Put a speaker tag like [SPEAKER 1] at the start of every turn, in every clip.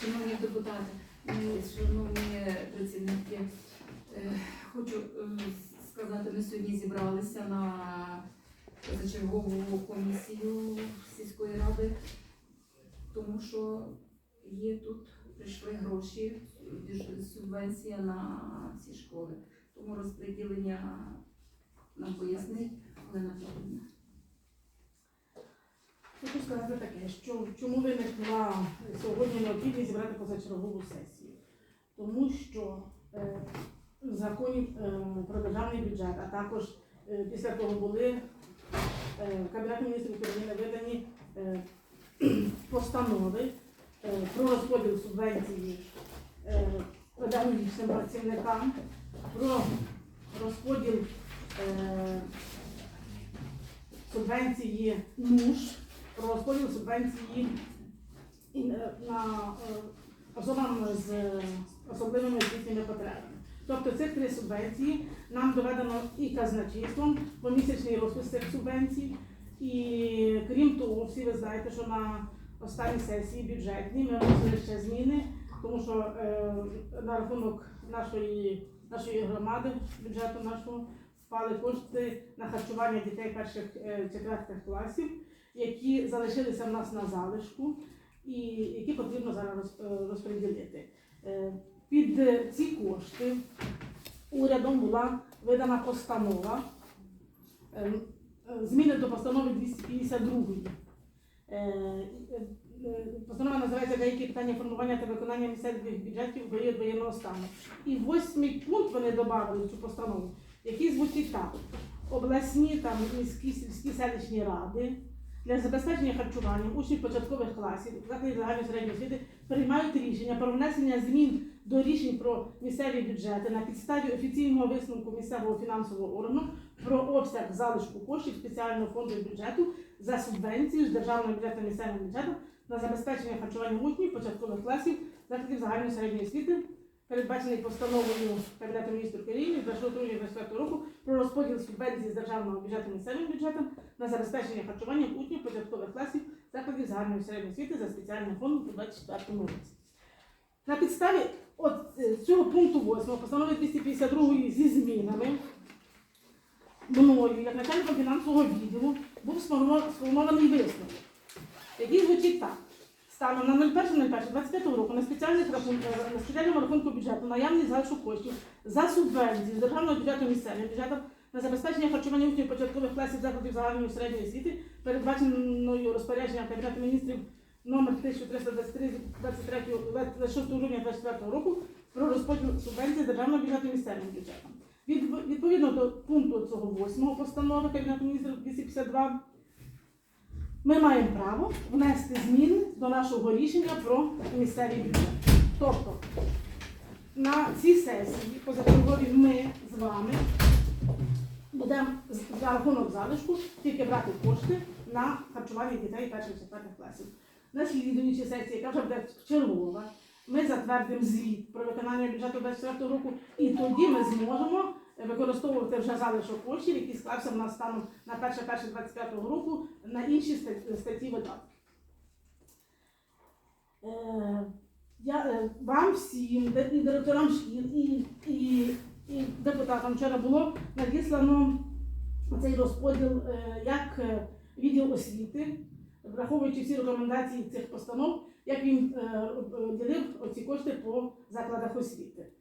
[SPEAKER 1] Шановні депутати, шановні працівники, е, хочу е, сказати, ми сьогодні зібралися на позачергову комісію сільської ради, тому що є тут прийшли гроші, субвенція на ці школи. Тому розподілення нам пояснить Олена Павлівна.
[SPEAKER 2] Хочу сказати таке, що чому виникла сьогодні необхідність зібрати позачергову сесію? Тому що е, в законі е, про державний бюджет, а також е, після того були е, Кабінетом міністрів України видані е, постанови е, про розподіл субвенції е, педагогічним працівникам, про розподіл е, субвенції НУШ про розподіл субвенції е, на е, особам з особливими освітніми потребами. Тобто цих три субвенції нам доведено і казначейством помісячний розпис цих субвенцій. І крім того, всі ви знаєте, що на останній сесії бюджетній ми вносили ще зміни, тому що е, на рахунок нашої, нашої громади, бюджету нашого, впали кошти на харчування дітей перших е, четвертих класів які залишилися в нас на залишку і які потрібно зараз е, розподілити. Е, Під е, ці кошти урядом була видана постанова, зміни до постанови 252. Е, е, е, Постанова називається деякі питання формування та виконання місцевих бюджетів в період воєнного стану. І восьмий пункт вони додали цю постанову, який звучить так: обласні там міські сільські селищні ради для забезпечення харчування учнів початкових класів закладів загальної середньої освіти приймають рішення про внесення змін до рішень про місцеві бюджети на підставі офіційного висновку місцевого фінансового органу про обсяг залишку коштів спеціального фонду бюджету за субвенцію з державного бюджету місцевим бюджетом на забезпечення харчування учнів початкових класів закладів загальної середньої освіти, передбачений постановою Кабінету міністрів України 26 грудня 2024 року про розподіл субвенцій з державного бюджету місцевим бюджетом на забезпечення харчування учнів початкових класів закладів загальної середньої освіти за спеціальним фондом у 2024 році. На підставі от е, цього пункту 8 постанови 252 зі змінами мною, як начальником фінансового відділу, був сформований висновок, який звучить так. Станом на 01.01.25 року на, спеціальних рахунках, на спеціальному рахунку бюджету наявність залишок коштів за субвенції з державного бюджету місцевим бюджетом на забезпечення харчування учнів початкових класів закладів загальної середньої освіти, передбаченою розпорядженням Кабінету міністрів номер 1323 23 26 грудня 2024 року про розподіл субвенцій з державного бюджету місцевим бюджетом. Від- Відповідно до пункту цього 8 постанови Кабінету міністрів 252 ми маємо право внести зміни до нашого рішення про місцевий бюджет. Тобто на цій сесії позачергові ми з вами будемо за рахунок залишку тільки брати кошти на харчування дітей перших четвертих класів. На слідуючій сесії, яка вже буде чергова, ми затвердимо звіт про виконання бюджету 2024 року, і тоді ми зможемо використовувати вже залишок коштів, які склався в нас станом на 1.1.25 року на інші статті видатків. Е, Я е, вам всім, і директорам шкіл, і, і, і депутатам вчора було надіслано цей розподіл е, як відділ освіти, враховуючи всі рекомендації цих постанов, як він ділив оці кошти по закладах освіти.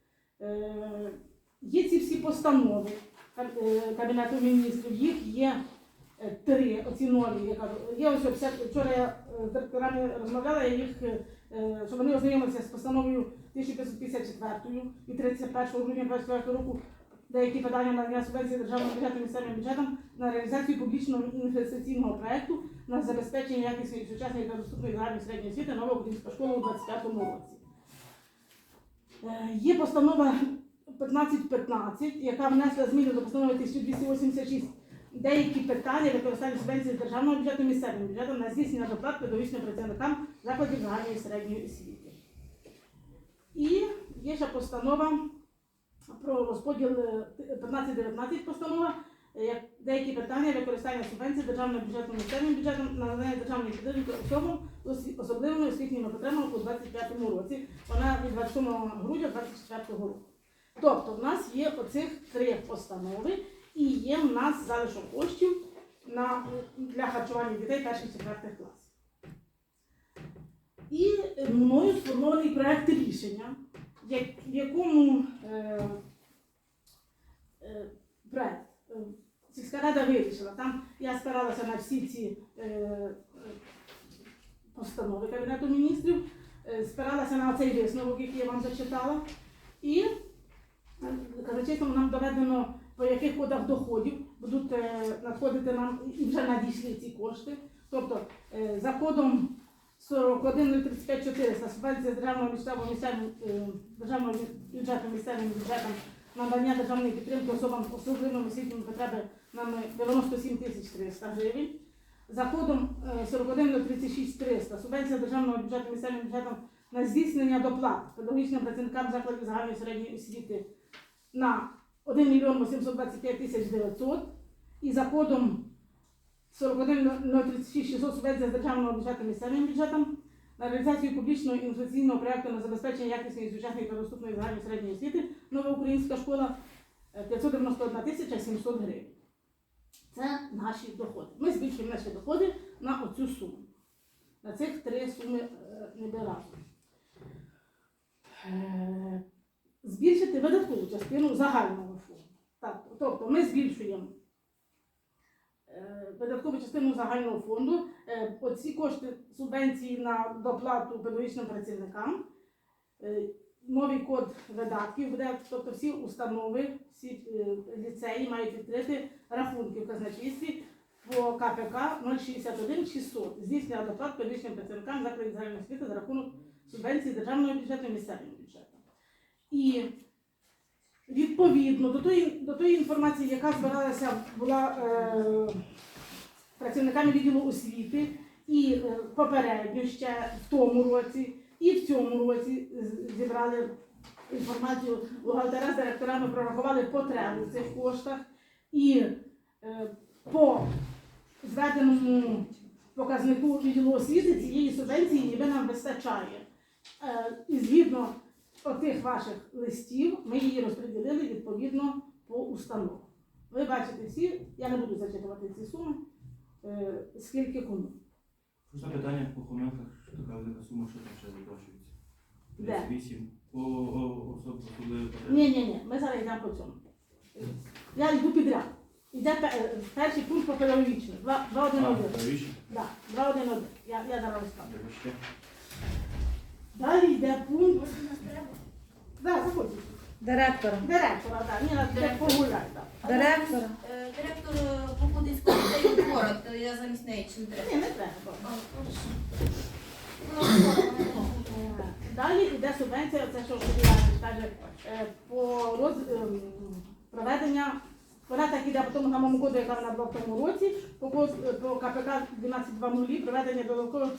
[SPEAKER 2] Є ці всі постанови е, Кабінету міністрів, їх є е, три, оці нові. Я кажу. Є ось вся, вчора я е, з директорами розмовляла, я їх, щоб вони ознайомилися з постановою 1554 від 31 грудня 2024 року деякі подання на надання субвенції державного бюджету місцевим бюджетом на реалізацію публічного інвестиційного проекту на забезпечення якісної сучасної та доступної загальної середньої освіти нова українська школа у 2025 році. Є постанова 1515, яка внесла зміни до постанови 1286 деякі питання використання субвенції з державного бюджету місцевим бюджетом на здійснення доплат педагогічним працівникам закладів загальної середньої освіти. І є ще постанова про розподіл е, 1519 постанова е, як деякі питання використання субвенцій державного бюджету місцевим бюджетом на надання державної підтримки особам з особливими освітніми потребами у 2025 році. Вона від 27 грудня 2024 року. Тобто в нас є оцих три постанови і є в нас залишок коштів на, для харчування дітей перших четвертих класів. І е, мною сформований проект рішення, як- в якому е, е, проект е, сільська рада вирішила. Там я спиралася на всі ці е, е, постанови Кабінету міністрів, е, спиралася на цей висновок, який я вам зачитала. І казначейством нам доведено, по яких кодах доходів будуть е, надходити нам і вже надійшли ці кошти. Тобто е, за кодом 4135400 субвенція державного місцевого місцевим е, бюджету місцевим бюджетом надання державної підтримки особам з особливими освітніми потребами нами 97 тисяч 300 гривень. За кодом е, 4136300 субвенція державного бюджету місцевим бюджетом на здійснення доплат педагогічним працівникам закладів загальної середньої освіти на 1 мільйон 825 тисяч 900 і за кодом 41036 600 субвенція з державного бюджету місцевим бюджетом на реалізацію публічного інвестиційного проекту на забезпечення якісної, сучасної та доступної загальної середньої освіти нова українська школа е, 591 тисяча 700 гривень. Це наші доходи. Ми збільшуємо наші доходи на оцю суму. На цих три суми е, ніби разом. Збільшити видаткову частину загального фонду. Так, тобто ми збільшуємо е, видаткову частину загального фонду. Е, Оці кошти субвенції на доплату педагогічним працівникам. Е, Новий код видатків буде, тобто всі установи, всі ліцеї мають відкрити рахунки в казначействі по КПК 061 600. Здійснення доплат педагогічним працівникам закладів загальної освіти за рахунок субвенції державного бюджету і місцевого бюджету. І відповідно до тої, до тої інформації, яка збиралася, була е, працівниками відділу освіти, і е, попередньо ще в тому році, і в цьому році зібрали інформацію бухгалтера з директорами, прорахували потребу в цих коштах. І е, по зведеному показнику відділу освіти цієї субвенції ніби нам вистачає. Е, І згідно отих ваших листів ми її розподілили відповідно по установах. Ви бачите всі, я не буду зачитувати ці суми, е, скільки кому.
[SPEAKER 3] Просто питання по хомяках, що така велика сума, що там ще запрошується.
[SPEAKER 2] Де?
[SPEAKER 3] 38. По особливо потреб.
[SPEAKER 2] Ні, ні, ні, ми зараз йдемо по цьому. Я йду підряд. Іде пе- е, перший пункт по педагогічному. 2, 2 1
[SPEAKER 3] А,
[SPEAKER 2] 1.
[SPEAKER 3] правіше?
[SPEAKER 2] Да, 2 1 1. Я, я зараз розкажу.
[SPEAKER 3] Вибачте.
[SPEAKER 2] Далі йде пункт. Да, заходьте.
[SPEAKER 4] Директора.
[SPEAKER 2] Директора, так. Ні, так.
[SPEAKER 4] Директора.
[SPEAKER 5] Е, Директор Покудинського ліцею город, я замість неї чим директор.
[SPEAKER 2] Ні, не треба.
[SPEAKER 5] А, хорошо. Вона скоро, не
[SPEAKER 2] Е, Далі йде субвенція, це що Шукіянович каже, е, по роз, ем, проведення, вона так іде по тому самому коду, яка вона була в тому році, по, код- е, по КПК 12.2.0 проведення додаткових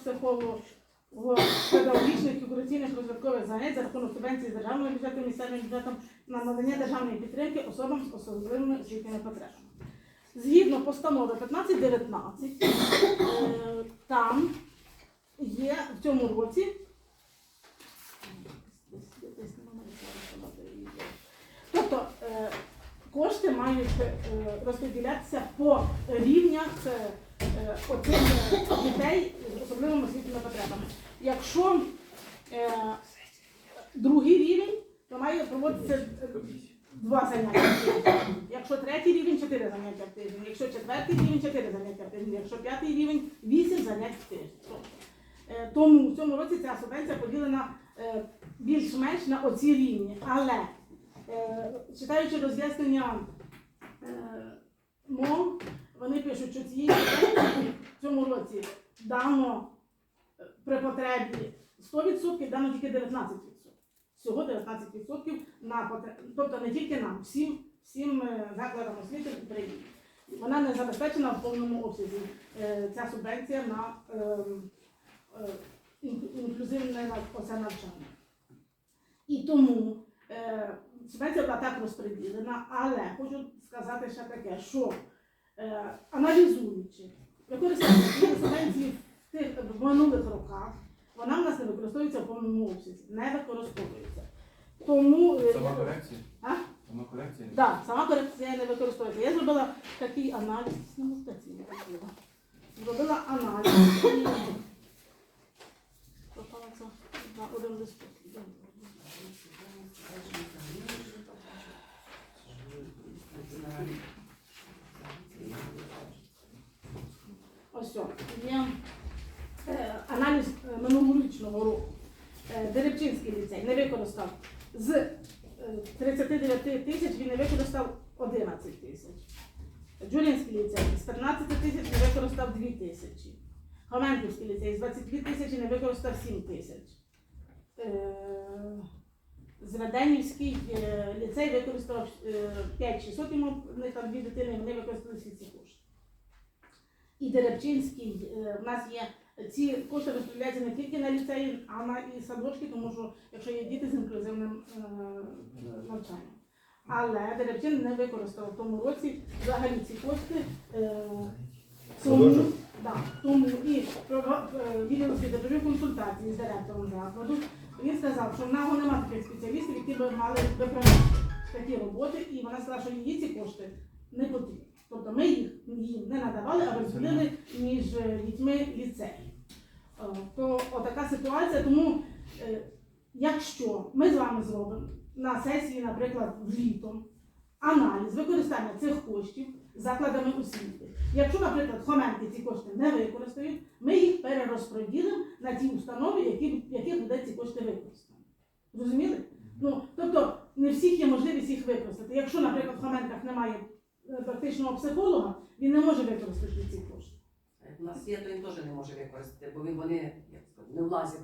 [SPEAKER 2] психолого-педагогічних і кураційних розвиткових занять за рахунок субвенції з державного бюджету, місцевим бюджетом на надання державної підтримки особам з особливими освітніми потребами. Згідно постанови 1519, е, там є в цьому році Тобто е, кошти мають е, розподілятися по рівнях оцих дітей з особливими освітніми потребами. Якщо е, другий рівень, то має проводитися два заняття в тиждень. Якщо третій рівень, чотири заняття в тиждень. Якщо четвертий рівень, чотири заняття в тиждень. Якщо п'ятий рівень, вісім занять в тиждень. Е, Тому в цьому році ця субвенція поділена е, більш-менш на оці рівні. Але е, читаючи роз'яснення е, мов, вони пишуть, що цієї субвенції в цьому році дано при потребі 100%, дано тільки 19%. Всього 19% на потреб... тобто не тільки нам, всім, всім е, закладам освіти в Україні. Вона не забезпечена в повному обсязі. е, Ця субвенція на ем, е, ін- інклюзивне навчання. І тому субвенція була так розподілена, але хочу сказати ще таке, що аналізуючи використання субвенції тих минулих роках, вона в нас не використовується в повному обсязі, не використовується. Тому е,
[SPEAKER 3] Сама корекція?
[SPEAKER 2] А?
[SPEAKER 3] Сама корекція?
[SPEAKER 2] Да, сама корекція не використовується. Я зробила такий аналіз. Ну, так. Зробила аналіз це на один листок. Ось о, є е, аналіз е, минулорічного року. Е, Деревчинський ліцей не використав з е, 39 тисяч він не використав 11 тисяч. Джулінський ліцей з 15 тисяч не використав 2 тисячі. Хоменківський ліцей з 22 тисячі не використав 7 тисяч. Е, Зведенівський е, ліцей використав е, 5600, йому там дві дитини, вони використали всі ці кошти. І Деревчинський, е, в нас є ці кошти розподіляються не тільки на ліцеї, а на і садочки, тому що якщо є діти з інклюзивним е, навчанням. Але Деревчин не використав в тому році взагалі ці кошти. Е, тому, да, тому і е, відділ освіти провів консультації з директором закладу. Він сказав, що в нього немає таких спеціалістів, які б мали виправляти такі роботи, і вона сказала, що їй ці кошти не потрібні. Тобто ми їх їм не надавали, а розділили між е, дітьми ліцею. Е, То отака ситуація, тому е, якщо ми з вами зробимо на сесії, наприклад, влітом, аналіз використання цих коштів закладами освіти. Якщо, наприклад, хоменки ці кошти не використають, ми їх перерозподілимо на ті установи, які, яких буде ці кошти використані. Зрозуміли? Ну, тобто не всіх є можливість їх використати. Якщо, наприклад, в хоменках немає е, практичного психолога, він не може використати ці кошти.
[SPEAKER 6] У нас є, то він теж не може використати, бо він вони як сказати, не влазять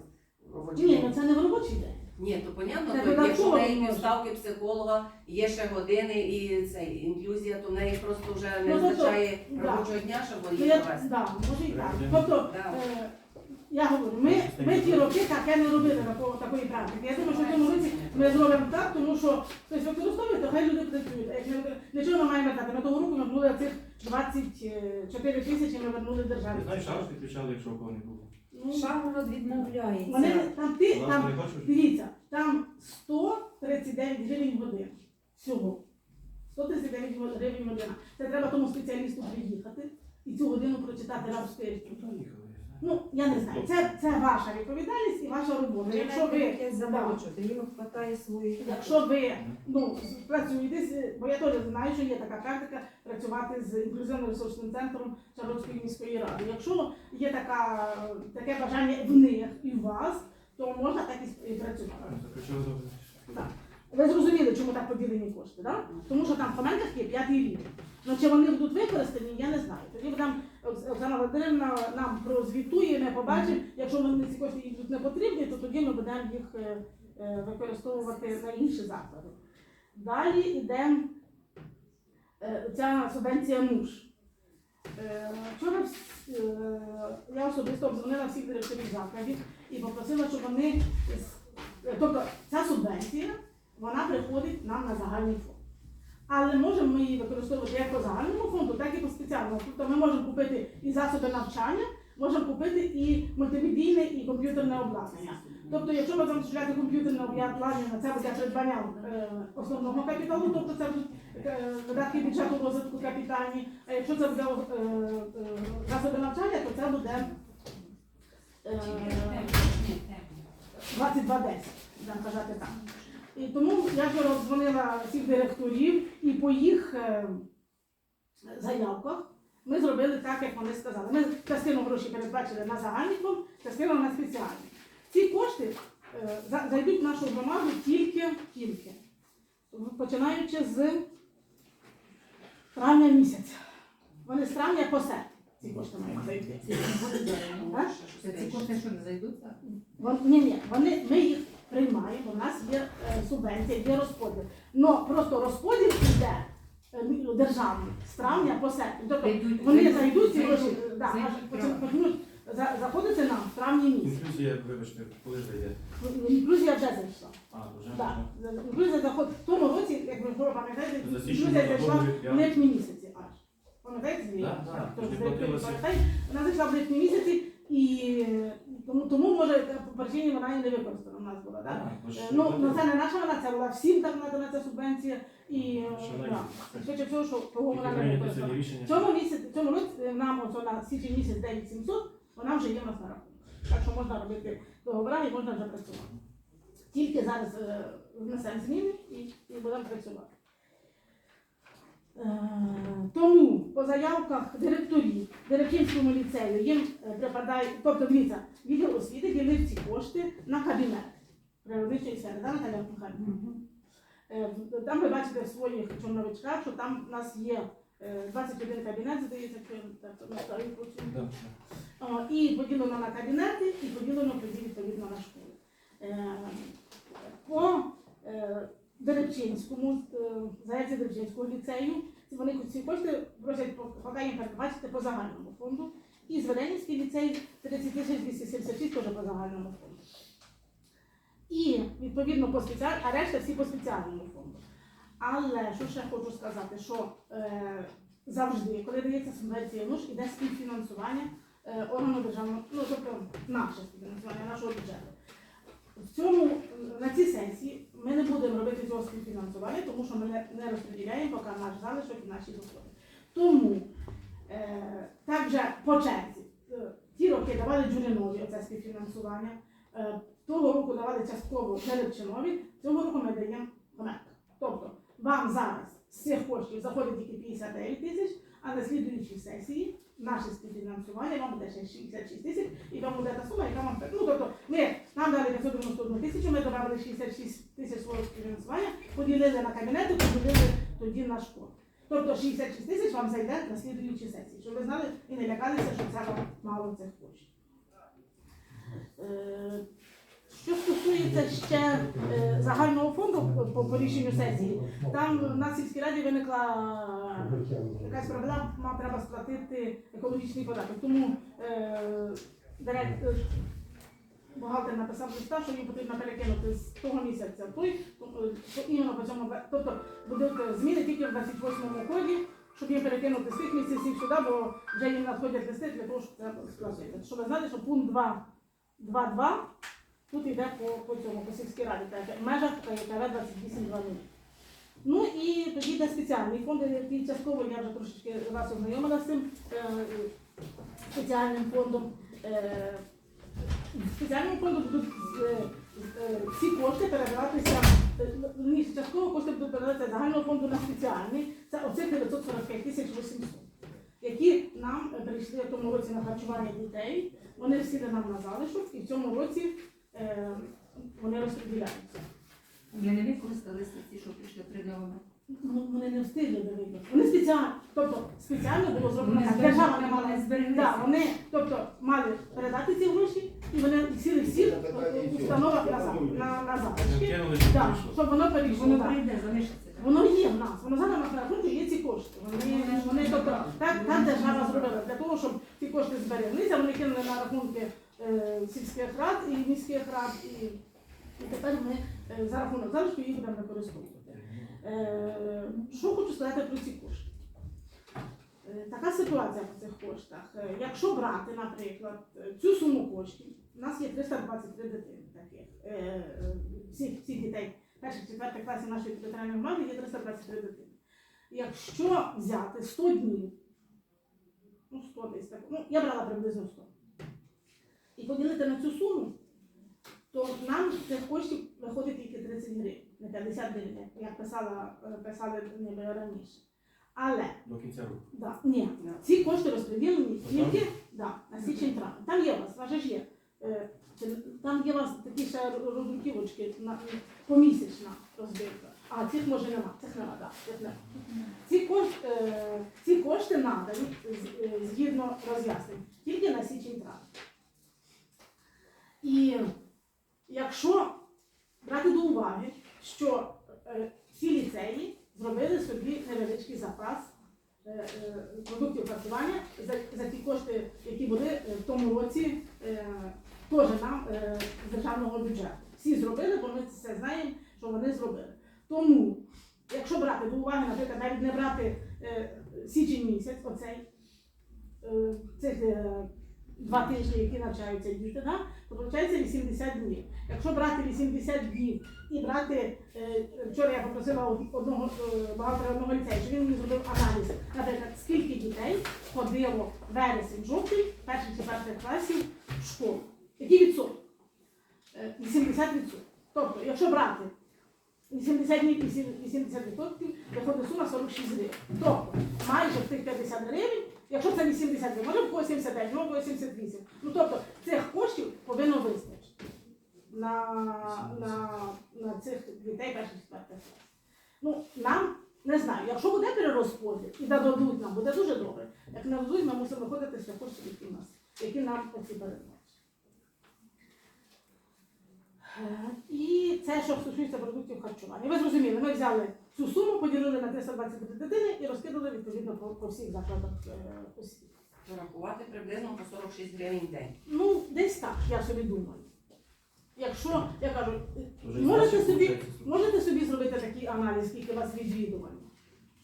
[SPEAKER 6] в робочий
[SPEAKER 2] Ні,
[SPEAKER 6] день.
[SPEAKER 2] ну це не в робочий день.
[SPEAKER 6] Ні, то понятно,
[SPEAKER 2] Це
[SPEAKER 6] то якщо в
[SPEAKER 2] додатково
[SPEAKER 6] неї
[SPEAKER 2] може.
[SPEAKER 6] півставки психолога, є ще години і цей інклюзія, то в неї просто вже не
[SPEAKER 2] Ну, тобто,
[SPEAKER 6] вистачає
[SPEAKER 2] да.
[SPEAKER 6] робочого дня, щоб
[SPEAKER 2] Ну,
[SPEAKER 6] її
[SPEAKER 2] я,
[SPEAKER 6] провести.
[SPEAKER 2] да, може і так. Тобто,
[SPEAKER 6] Да.
[SPEAKER 2] е, я говорю, ми, ми ті роки таке не робили такого, такої практики. Я думаю, що в цьому році ми зробимо так, тому що хтось використовує, то хай люди працюють. А як не Для чого ми маємо дати? Ми того року ми вернули цих 24 тисячі, ми вернули державі.
[SPEAKER 3] Знаєш, шарж підключали, якщо у кого не було.
[SPEAKER 2] Ну,
[SPEAKER 7] Шагород відмовляється.
[SPEAKER 2] Вони там ти,
[SPEAKER 3] Власне,
[SPEAKER 2] там,
[SPEAKER 3] не хочеш?
[SPEAKER 2] дивіться, там 139 гривень годин всього. 139 гривень година. Це треба тому спеціалісту приїхати і цю годину прочитати раз в тиждень.
[SPEAKER 3] Ну,
[SPEAKER 2] я не знаю, це, це ваша відповідальність і ваша робота. Якщо ви,
[SPEAKER 7] замовчувати, їм хватає своїх.
[SPEAKER 2] якщо ви ну, працюєте, з- бо я теж знаю, що є така практика працювати з інклюзивно-ресурсним центром Шаргородської міської ради. Якщо є така, таке бажання в них і в вас, то можна так і с- і працювати. Ви зрозуміли, чому так поділені кошти, так? Тому що там в коментах є п'ятий рівень. Ну чи вони будуть використані, я не знаю. Тоді там Оксана Володимирівна нам прозвітує, ми побачимо. Якщо вони ці кошти будуть не потрібні, то тоді ми будемо їх е, е, використовувати на інші заклади. Далі йде е, ця субвенція муж. Вчора я особисто обдзвонила всіх директорів закладів і попросила, щоб вони тобто ця субвенція вона приходить нам на загальний фонд. Але можемо ми її використовувати як по загальному фонду, так і по спеціальному. Тобто ми можемо купити і засоби навчання, можемо купити і мультимедійне, і комп'ютерне обладнання. Тобто, якщо ми будемо стріляти комп'ютерне обладнання, це буде придбання е, основного капіталу, тобто це будуть е, видатки бюджету розвитку капітальні. А якщо це буде е, е, засоби навчання, то це буде е, 2210, будемо казати так. І тому я вчора дзвонила всіх директорів і по їх е, заявках ми зробили так, як вони сказали. Ми частину грошей передбачили на загальний фонд, частину на спеціальний. Ці кошти е, зайдуть в нашу громаду тільки, тільки починаючи з травня місяця. Вони з травня по серпень ці кошти мають зайти.
[SPEAKER 7] Ці кошти що не зайдуть?
[SPEAKER 2] Ні, ні, вони, ми їх приймаємо, у нас є е, субвенція, є розподіл. Но просто розподіл йде е, державний з травня по серпень. Тобто вони
[SPEAKER 7] зайдуть-
[SPEAKER 2] ці гроші, да, аж почнуть За- Заходити нам в травні місяці.
[SPEAKER 3] Інклюзія, вибачте, коли зайде?
[SPEAKER 2] Інклюзія вже зайшла.
[SPEAKER 3] А, вже
[SPEAKER 2] Так, інклюзія заходить в тому році, як ви пам'ятаєте, інклюзія зайшла в липні місяці аж. Пам'ятаєте, звідки?
[SPEAKER 3] Так, так,
[SPEAKER 2] Тож,
[SPEAKER 3] тоді
[SPEAKER 2] ви
[SPEAKER 3] платилося.
[SPEAKER 2] пам'ятаєте? Вона зайшла в липні місяці і тому, тому може по причині вона і не використана в нас була. Так?
[SPEAKER 3] Так, ж
[SPEAKER 2] Е, Ну, ну це не наша вина, це була всім так надана ця субвенція. І е,
[SPEAKER 3] Що вона
[SPEAKER 2] да. швидше всього, що
[SPEAKER 3] Тільки
[SPEAKER 2] вона не
[SPEAKER 3] прийняти
[SPEAKER 2] використала.
[SPEAKER 3] сьогодні рішення.
[SPEAKER 2] В цьому місяці, в цьому році е, нам ось на січень місяць 9700, вона вже є в нас на рахунку. Так що можна робити договори і можна вже працювати. Тільки зараз е, внесемо зміни і, і будемо працювати. Е, Тому по заявках директорів Директивському ліцею їм е, припадає, тобто дивіться, відділ освіти ділив ці кошти на кабінет природничої сфери, да, Наталя Михайлівна? Е, Там ви бачите в своїх чорновичках, що там у нас є е, 21 кабінет, здається, так І поділено на кабінети, і поділено тоді відповідно на школи. По е, Деречинському, е, ліцею, вони ці кошти просять по- поки їм передбачити по загальному фонду. І Зведенівський ліцей 30 тисяч 276 теж по загальному фонду. І відповідно по спеціальному, а решта всі по спеціальному фонду. Але що ще хочу сказати, що е, завжди, коли дається субвенція НУШ, іде співфінансування е, органу державного, ну тобто наше співфінансування, нашого бюджету. В цьому на цій сесії ми не будемо робити цього співфінансування, тому що ми не, розподіляємо поки наш залишок і наші доходи. Тому е, так вже по черзі. Е, ті роки давали Джуринові оце співфінансування. Е, того року давали частково Деречинові, цього року ми даємо Гомерка. Тобто вам зараз з цих коштів заходить тільки 59 тисяч, а на слідуючій сесії наше співфінансування вам буде ще 66 тисяч, і вам буде та сума, яка вам ну тобто ми нам дали 591 тисячу, ми додали 66 тисяч свого співфінансування, поділили на кабінети, поділили тоді на школу. Тобто 66 тисяч вам зайде на слідуючій сесії, щоб ви знали і не лякалися, що це вам мало цих коштів. Е, Що стосується ще е, загального фонду по, по сесії, там на сільській раді виникла якась проблема, треба сплатити екологічний податок. Тому е, директор, бухгалтер написав листа, що їм потрібно перекинути з того місяця в той, е, то іменно по цьому тобто будуть зміни тільки в 28-му ході, щоб їм перекинути з тих місяців сюди, бо вже їм надходять листи для того, щоб це сплатити. Щоб ви знали, що пункт 2 2.2 тут йде по, по цьому, по сільській раді, в межах е, КВ 28 Ну і тоді йде спеціальний фонд, який частково я вже трошечки вас ознайомила з цим е, спеціальним фондом. Е, в спеціальному фонду будуть е, е, всі кошти передаватися, е, ні, частково кошти будуть передаватися загального фонду на спеціальний. Це оцих 945 тисяч 800, які нам е, прийшли в тому році на харчування дітей. Вони всі нам на залишок і в цьому році е, вони розподіляються.
[SPEAKER 1] Ми не використалися ці, що прийшли три договори.
[SPEAKER 2] Ну, вони не встигли до виборів. Вони спеціально, тобто спеціально було зроблено. Держава не мала Да, вони тобто мали передати ці гроші, і вони сіли всі в установах назад, на, на залишки. Да,
[SPEAKER 3] що
[SPEAKER 2] щоб воно перейшло.
[SPEAKER 1] Воно прийде, залишиться.
[SPEAKER 2] Воно є в нас, воно зараз нас на рахунку є ці кошти. Вони, вони тобто, так, так держава зробила для того, щоб ці кошти збереглися, вони кинули на рахунки е, сільських рад і міських рад, і, і тепер ми е, за рахунок залишку їх будемо використовувати. Е, що хочу сказати про ці кошти? Е, Така ситуація по цих коштах. Якщо брати, наприклад, цю суму коштів, у нас є 323 дитини таких, всіх, всіх дітей перших четвертих класів нашої територіальної громади є 323 дитини. Якщо взяти 100 днів, ну 100 десь так, ну я брала приблизно 100, і поділити на цю суму, то нам цих коштів виходить тільки 30 гривень, не 50 гривень, як писала, е, писали ніби раніше. Але
[SPEAKER 3] До кінця року.
[SPEAKER 2] Да, ні, ці кошти розподілені тільки да, на січень травень. Там є у вас, же ж є. е, Там є у вас такі ще роздруківочки на помісячна розбивка. А цих може нема, цих нема, да, цих нема. Ці кошти, е, ці кошти надані з- е, згідно роз'яснень тільки на січень травень. І якщо брати до уваги, що е, всі ліцеї зробили собі невеличкий запас е, е, продуктів харчування за, ті кошти, які були в тому році теж нам з державного бюджету. Всі зробили, бо ми це знаємо, що вони зробили. Тому, якщо брати до уваги, наприклад, навіть не брати січень місяць, оцей цих два тижні, які навчаються діти, да, то виходить 80 днів. Якщо брати 80 днів і брати, е, вчора я попросила одного е, бухгалтера одного ліцею, щоб він мені зробив аналіз, наприклад, скільки дітей ходило вересень, жовтий, перших четвертих класів в школу. Який відсоток? Е, 80 відсотків. Тобто, якщо брати 80 днів і 80 відсотків, виходить сума 46 гривень. Тобто, майже в тих 50 гривень, якщо це 80 гривень, може в когось 79, може в когось 78. Ну тобто, цих коштів повинно вистачити на, на, на цих дітей перших четвертих. Ну, нам не знаю, якщо буде перерозподіл і додадуть нам, буде дуже добре. Як не дадуть, ми мусимо виходити з коштів, які в нас, які нам оці передбачені. Е, І це, що стосується продуктів харчування. Ви зрозуміли, ми взяли цю суму, поділили на 323 дитини і розкидали відповідно по, по всіх закладах е, освіти.
[SPEAKER 6] Порахувати приблизно по 46 гривень в день.
[SPEAKER 2] Ну, десь так, я собі думаю. Якщо, я кажу, можете собі, можете собі зробити такий аналіз, скільки вас відвідувань?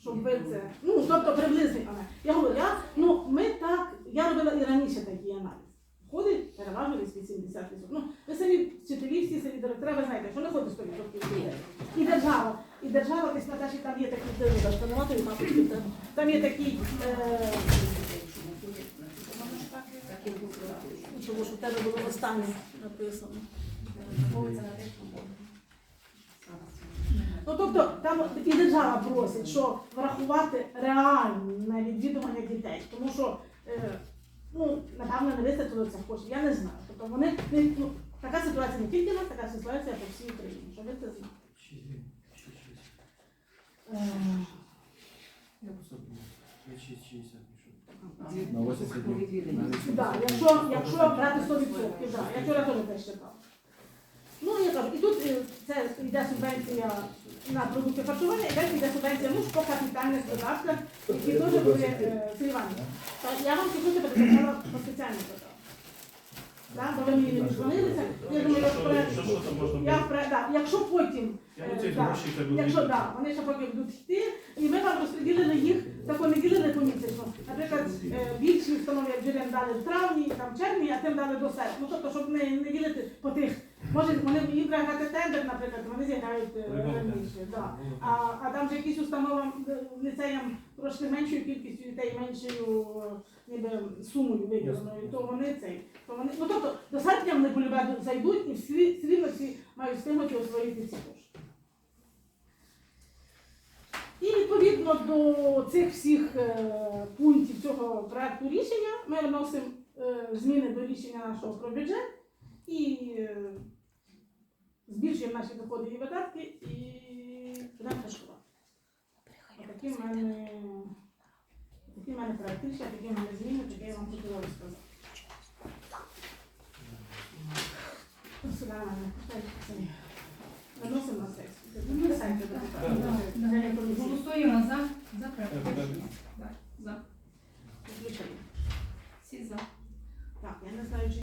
[SPEAKER 2] Щоб ви це, ну, тобто приблизний аналіз. Я говорю, я, ну, ми так, я робила і раніше такий аналіз. Ходить переважно десь 80%. Ну, ви самі вчителі, всі самі директори, ви знаєте, що не ходить 100% людей. І держава, і держава десь на там є такі дивіться, що нема там, там є такі, е, тому що в тебе було останнє написано.
[SPEAKER 6] Що.
[SPEAKER 2] Ну тобто там і держава просить, що врахувати реальне відвідування дітей, тому що е, ну, напевно не вистачило цих коштів, я не знаю. Тобто вони ну, така ситуація не тільки в нас, така ситуація по всій Україні, щоб ви це знали.
[SPEAKER 3] шість гривень, шість, шість.
[SPEAKER 2] Е,
[SPEAKER 3] Я. Я шість, шістдесят На 80 днів.
[SPEAKER 6] Відвідини.
[SPEAKER 3] На 80
[SPEAKER 2] Да,
[SPEAKER 3] днів.
[SPEAKER 2] якщо, якщо брати 100%, да, я вчора теж теж читала. Ну, я кажу, і тут е, це йде субвенція на продукти харчування, і далі йде субвенція ну, по капітальних видатках, які теж були е. Та Я вам скажу тебе по спеціальних видатках. Да, бо ви мені не дзвонилися. Я думаю,
[SPEAKER 3] Що- що- там можна
[SPEAKER 2] я
[SPEAKER 3] було?
[SPEAKER 2] впре- да, якщо потім
[SPEAKER 3] Я
[SPEAKER 2] Е, да.
[SPEAKER 3] треба
[SPEAKER 2] Якщо да, вони ще поки будуть йти, і ми вам розподілили їх, тако не ділили помісячно. Наприклад, е, більші установи, як джерел дали в травні, там в червні, а тим дали до серпня. Ну тобто, щоб не, не ділити по тих. Може, вони їм треба грати тендер, наприклад, вони зіграють е, раніше. Да. А, а там же якісь установи е, ліцеям трошки меншою кількістю дітей, меншою е, ніби сумою виділеною, то вони цей. То вони, ну тобто до серпня вони полюбе зайдуть і всі, рівно всі мають встигнути освоїти ці кошти. І відповідно до цих всіх е, пунктів цього проекту рішення ми вносимо е, зміни до рішення нашого про бюджет і е, збільшуємо наші доходи і видатки і будемо працювати. Такі в мене Такі в мене практичні, такі в мене зміни, таке я вам хотіла розказати. Виносимо на. Голосуємо за. За практично. За.
[SPEAKER 3] Всі
[SPEAKER 2] за. Так, я не знаю, чи...